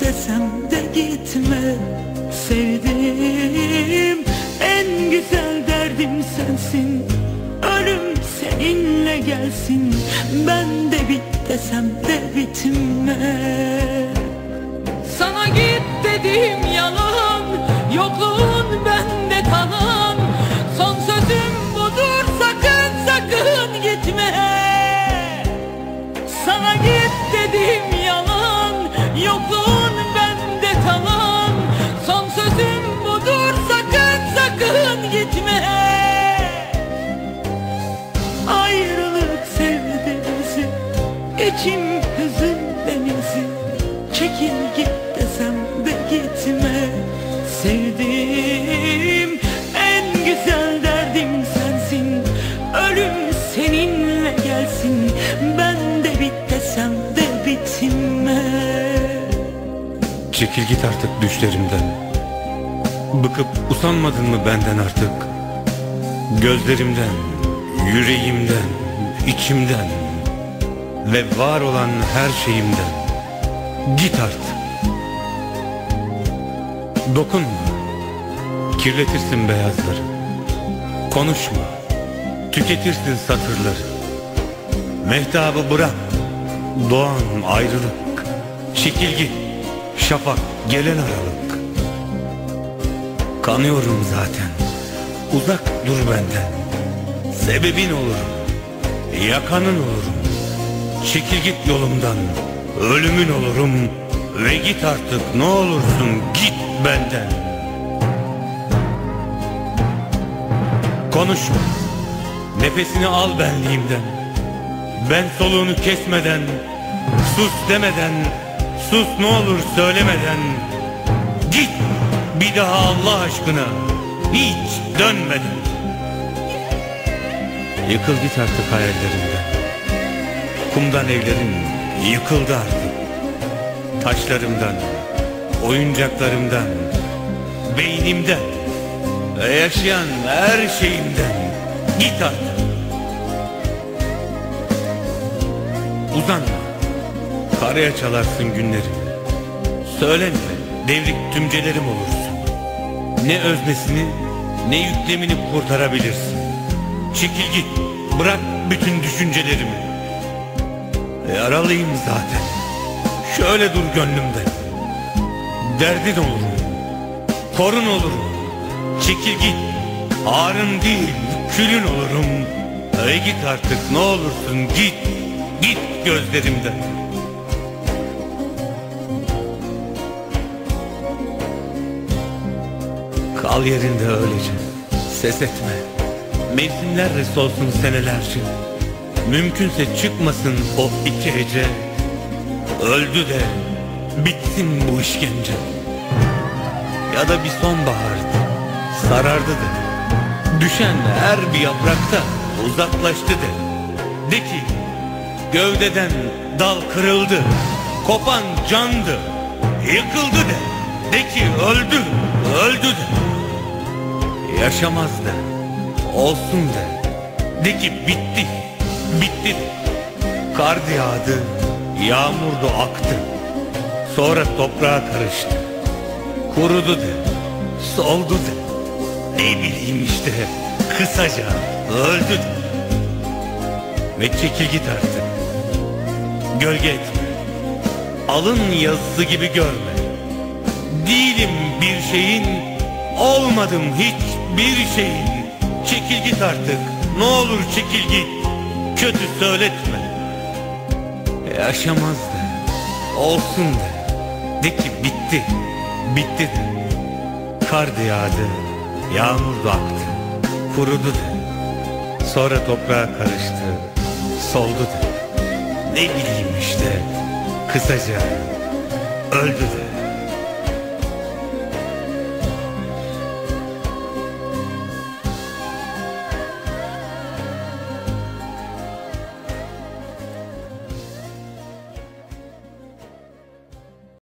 desem de gitme. Sevdiğim en güzel derdim sensin. Ölüm seninle gelsin. Ben de bit desem de bitme. Sana git dediğim yalan. Yokluğun bende İçim hüzün denizi Çekil git desem de gitme. Sevdiğim en güzel derdim sensin. Ölüm seninle gelsin. Ben de bit desem de bitme. Çekil git artık düşlerimden. Bıkıp usanmadın mı benden artık? Gözlerimden, yüreğimden, içimden Ve var olan her şeyimden. Git artık. Dokunma. Kirletirsin beyazları. Konuşma. Tüketirsin satırları. Mehtabı bırak. Doğan ayrılık. Çekil git Şafak gelen aralık. Kanıyorum zaten. Uzak dur benden. Sebebin olurum. Yakanın olurum Çekil git yolumdan. Ölümün olurum Ve git artık ne olursun git benden. Konuşma. Nefesini al benliğimden. Ben soluğunu kesmeden Sus demeden Sus ne olur söylemeden. Git bir daha Allah aşkına Hiç dönmeden. Yıkıl git artık hayallerinden Kumdan evlerin yıkıldı artık. Taşlarımdan Oyuncaklarımdan Beynimden Yaşayan her şeyimden. Git artık. Uzanma. Karaya çalarsın günlerimi Söylenme devrik tümcelerim olursun. Ne öznesini ne yüklemini kurtarabilirsin. Çekil git bırak bütün düşüncelerimi Yaralıyım zaten. Şöyle dur gönlümde. Derdin olurum Korun olurum. Çekil git Ağrın değil külün olurum. Ey git artık ne olursun git. Git gözlerimden Kal yerinde öylece. Ses etme. Mevsimler solsun senelerce Mümkünse çıkmasın o iki hece Öldü de Bitsin bu işkence. Ya da bir sonbahardı Sarardı de. Düşen her bir yaprakta Uzaklaştı de. De ki Gövdeden dal kırıldı Kopan candı Yıkıldı de. De ki öldü Öldü de. Yaşamaz de Olsun de. De ki bitti Bitti. Kar yağdı Yağmur da aktı. Sonra toprağa karıştı. Kurudu de Soldu de. Ne bileyim işte Kısaca öldü de. Ve çekil git artık. Gölge etme. Alın yazısı gibi görme. Değilim bir şeyin Olmadım hiçbir şeyin. Çekil git artık. Ne olur çekil git Kötü söyletme. Yaşamaz da. Olsun da. De ki bitti. Bitti de. Kar yağdı. Yağmur da aktı. Kurudu da. Sonra toprağa karıştı. Soldu da. Ne bileyim işte. Kısaca. Öldü de